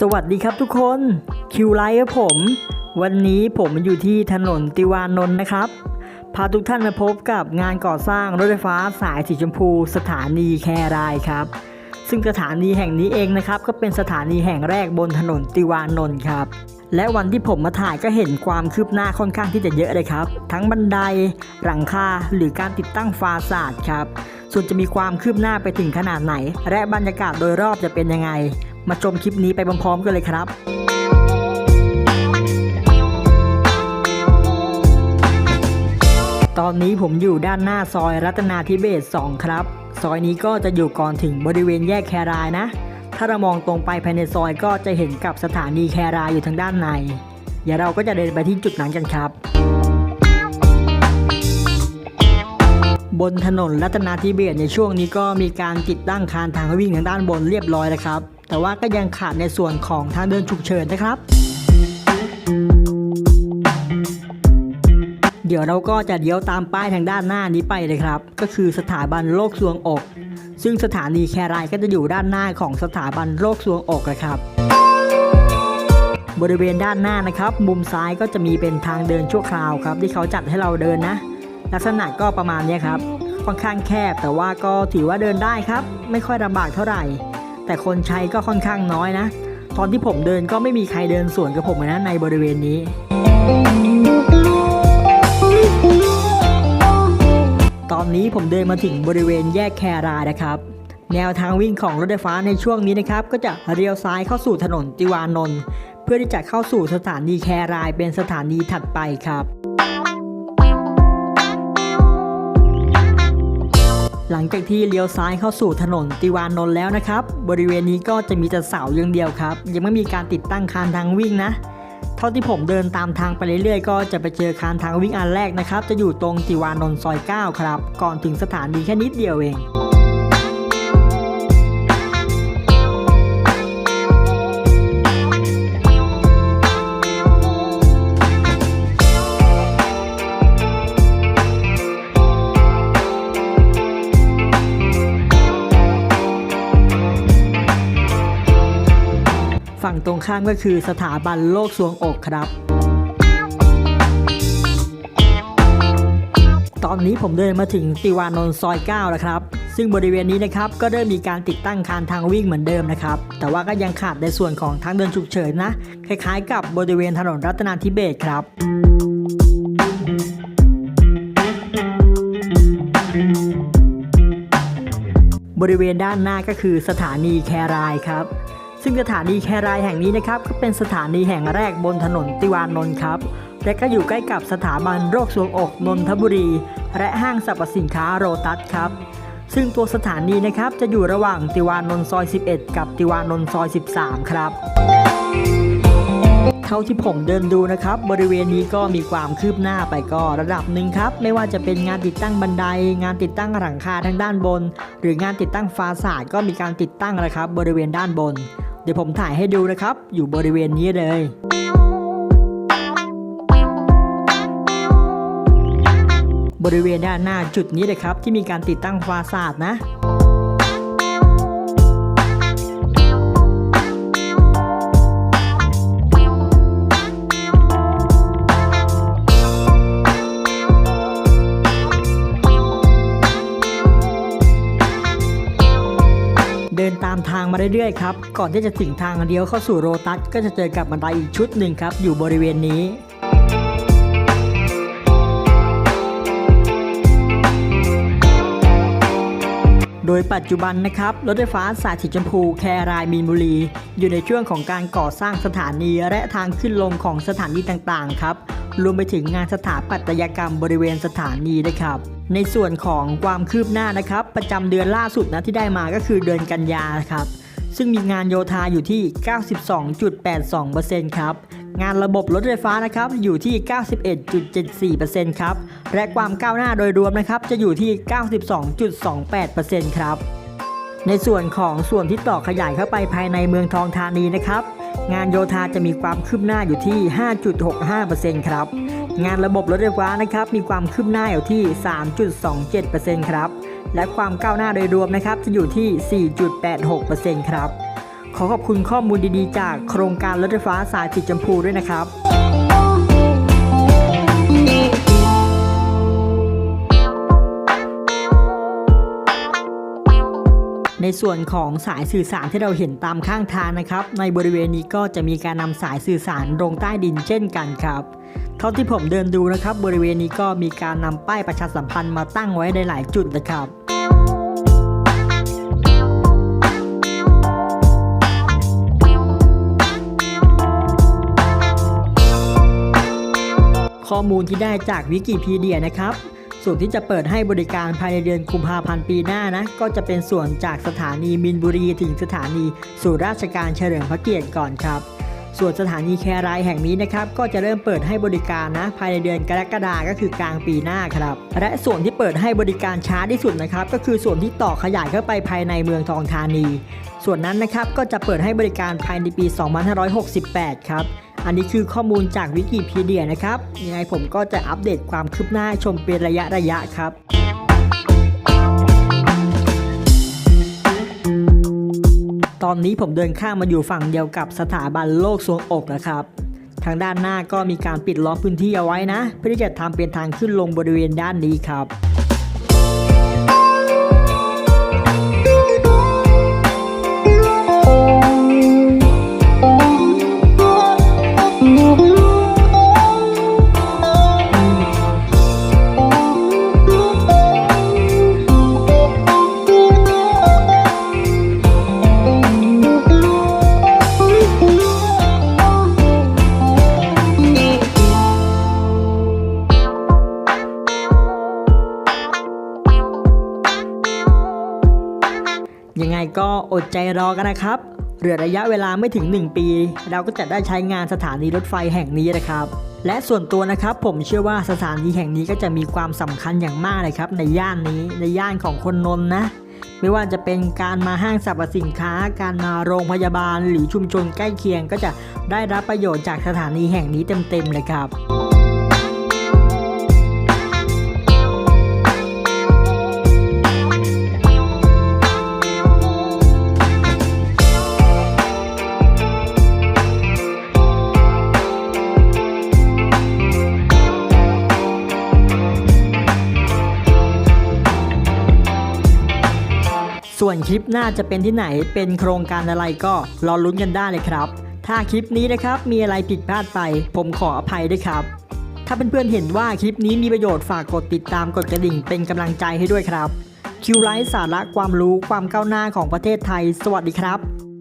สวัสดีครับทุกคนคิวไลฟ์ครับผม วันนี้ผมอยู่ที่ถนนติวานนท์นะครับ พาทุกท่านมาพบกับงานก่อสร้างรถไฟฟ้าสายสีชมพู สถานีแครายครับ ซึ่งสถานีแห่งนี้เองนะครับ ก็เป็นสถานีแห่งแรกบนถนนติวานนท์ครับ และวันที่ผมมาถ่ายก็เห็นความคืบหน้าค่อนข้างที่จะเยอะเลยครับ ทั้งบันไดหลังคาหรือการติดตั้งฟาสาดครับส่วนจะมีความคืบหน้าไปถึงขนาดไหน และบรรยากาศโดยรอบจะเป็นยังไง มาชมคลิปนี้ไปพร้อมๆกันเลยครับตอนนี้ผมอยู่ด้านหน้าซอยรัตนาธิเบศ2ครับ ซอยนี้ก็จะอยู่ก่อนถึงบริเวณแยกแครายนะ ถ้าเรามองตรงไปภายในซอยก็จะเห็นกับสถานีแครายอยู่ทางด้านใน เดี๋ยวเราก็จะเดินไปที่จุดนั้นกันครับ บนถนนรัตนาธิเบศในช่วงนี้ก็มีการติดตั้งคานทางวิ่งทางด้านบนเรียบร้อยแล้วครับ แต่ว่าก็ยังขาดในส่วนของทางเดินฉุกเฉินนะครับ เดี๋ยวเราก็จะเลี้ยวตามป้ายทางด้านหน้านี้ไปเลยครับ ก็คือสถาบันโรคสวงอก ซึ่งสถานีแครายก็จะอยู่ด้านหน้าของสถาบันโรคสวงอกนะครับบริเวณด้านหน้านะครับ มุมซ้ายก็จะมีเป็นทางเดินชั่วคราวครับ ที่เขาจัดให้เราเดินนะ ลักษณะก็ประมาณนี้ครับค่อนข้างแคบแต่ว่าก็ถือว่าเดินได้ครับ ไม่ค่อยลำบากเท่าไหร่ แต่คนใช้ก็ค่อนข้างน้อยนะ ตอนที่ผมเดินก็ไม่มีใครเดินสวนกับผมนะในบริเวณนี้ ตอนนี้ผมเดินมาถึงบริเวณแยกแครายนะครับ แนวทางวิ่งของรถไฟฟ้าในช่วงนี้นะครับ ก็จะเลี้ยวซ้ายเข้าสู่ถนนติวานนท์เพื่อที่จะเข้าสู่สถานีแครายเป็นสถานีถัดไปครับ หลังจากที่เลี้ยวซ้ายเข้าสู่ถนนติวานนท์แล้วนะครับ บริเวณนี้ก็จะมีแต่เสาอย่างเดียวครับ ยังไม่มีการติดตั้งคานทางวิ่งนะ เท่าที่ผมเดินตามทางไปเรื่อยๆ ก็จะไปเจอคานทางวิ่งอันแรกนะครับ จะอยู่ตรงติวานนท์ซอย 9 ครับ ก่อนถึงสถานีแค่นิดเดียวเอง ฝั่งตรงข้ามก็คือสถาบันโรคสวงอกครับ ตอนนี้ผมเดินมาถึงติวานนท์ซอย9แล้วครับ ซึ่งบริเวณนี้นะครับก็เริ่มมีการติดตั้งคานทางวิ่งเหมือนเดิมนะครับ แต่ว่าก็ยังขาดในส่วนของทางเดินฉุกเฉินนะ คล้ายๆ กับบริเวณถนนรัตนาธิเบศครับบริเวณด้านหน้าก็คือสถานีแครายครับ ซึ่งสถานีแครายแห่งนี้นะครับก็เป็นสถานีแห่งแรกบนถนนติวานนท์ครับและก็อยู่ใกล้กับสถาบันโรคสวงอกนนทบุรี และห้างสรรพสินค้าโรตัสครับ ซึ่งตัวสถานีนะครับจะอยู่ระหว่างติวานนท์ซอย 11 กับติวานนท์ซอย 13 ครับเท่าที่ผมเดินดูนะครับ บริเวณนี้ก็มีความคืบหน้าไปก็ระดับหนึ่งครับ ไม่ว่าจะเป็นงานติดตั้งบันได งานติดตั้งหลังคาทางด้านบน หรืองานติดตั้งฟาสาดก็มีการติดตั้งนะครับบริเวณด้านบน เดี๋ยวผมถ่ายให้ดูนะครับ อยู่บริเวณนี้เลยบริเวณด้านหน้าจุดนี้เลยครับ ที่มีการติดตั้งฟาสาดนะามทางมาเรื่อยๆครับก่อนที่จะถึงทางเลี้ยวเข้าสู่โรตัสก็จะเจอกับบันไดอีกชุดหนึ่งครับ อยู่บริเวณนี้โดยปัจจุบันนะครับ รถไฟฟ้าสายสีชมพูแครายมีนบุรี อยู่ในช่วงของการก่อสร้างสถานีและทางขึ้นลงของสถานีต่างๆ ครับ รวมไปถึงงานสถาปัตยกรรมบริเวณสถานีด้ครับ ในส่วนของความคืบหน้านะครับ ประจำเดือนล่าสุดนะที่ได้มาก็คือเดือนกันยาครับซึ่งมีงานโยธาอยู่ที่ 92.82%ครับ งานระบบรถไฟฟ้านะครับอยู่ที่ 91.74%ครับ และความก้าวหน้าโดยรวมนะครับจะอยู่ที่ 92.28%ครับ ในส่วนของส่วนที่ต่อขยายเข้าไปภายในเมืองทองธานีนะครับ งานโยธาจะมีความคืบหน้าอยู่ที่ 5.65%ครับ งานระบบรถไฟฟ้านะครับมีความคืบหน้าอยู่ที่ 3.27%ครับ และความก้าวหน้าโดยรวมนะครับจะอยู่ที่ 4.86%ครับ ขอขอบคุณข้อมูลดีๆ จากโครงการรถไฟฟ้าสายสีชมพูด้วยนะครับ ในส่วนของสายสื่อสารที่เราเห็นตามข้างทางนะครับ ในบริเวณนี้ก็จะมีการนำสายสื่อสารลงใต้ดินเช่นกันครับเท่าที่ผมเดินดูนะครับ บริเวณนี้ก็มีการนำป้ายประชาสัมพันธ์มาตั้งไว้ในหลายจุดนะครับข้อมูลที่ได้จากวิกิพีเดียนะครับ ส่วนที่จะเปิดให้บริการภายในเดือนกุมภาพันธ์ปีหน้านะ ก็จะเป็นส่วนจากสถานีมินบุรีถึงสถานีสู่ราชการเฉลิมพระเกียรติก่อนครับ ส่วนสถานีแครายแห่งนี้นะครับ ก็จะเริ่มเปิดให้บริการนะ ภายในเดือนกรกฎาก็คือกลางปีหน้าครับ และส่วนที่เปิดให้บริการช้าที่สุดนะครับ ก็คือส่วนที่ต่อขยายเข้าไปภายในเมืองทองธานี ส่วนนั้นนะครับก็จะเปิดให้บริการภายในปี 2568 ครับ อันนี้คือข้อมูลจากวิกิพีเดียนะครับ ยังไงผมก็จะอัปเดตความคืบหน้าให้ชมเป็นระยะระยะครับตอนนี้ผมเดินข้ามมาอยู่ฝั่งเดียวกับสถาบันโลกทรวงอกนะครับ ทางด้านหน้าก็มีการปิดล้อมพื้นที่เอาไว้นะ เพื่อที่จะทำเป็นทางขึ้นลงบริเวณด้านนี้ครับ รอกันนะครับเหลือระยะเวลาไม่ถึง 1 ปี เราก็จะได้ใช้งานสถานีรถไฟแห่งนี้นะครับ และส่วนตัวนะครับผมเชื่อว่าสถานีแห่งนี้ก็จะมีความสำคัญอย่างมากเลยครับ ในย่านนี้ในย่านของคนนนท์นะ ไม่ว่าจะเป็นการมาห้างสรรพสินค้า การมาโรงพยาบาลหรือชุมชนใกล้เคียง ก็จะได้รับประโยชน์จากสถานีแห่งนี้เต็มๆเลยครับ ส่วนคลิปหน้าจะเป็นที่ไหนเป็นโครงการอะไรก็รอลุ้นกันได้เลยครับ ถ้าคลิปนี้นะครับมีอะไรผิดพลาดไป ผมขออภัยด้วยครับ ถ้าเเพื่อนๆเห็นว่าคลิปนี้มีประโยชน์ฝากกดติดตามกดกระดิ่งเป็นกำลังใจให้ด้วยครับคิวไลฟ์สาระความรู้ความก้าวหน้าของประเทศไทย สวัสดีครับ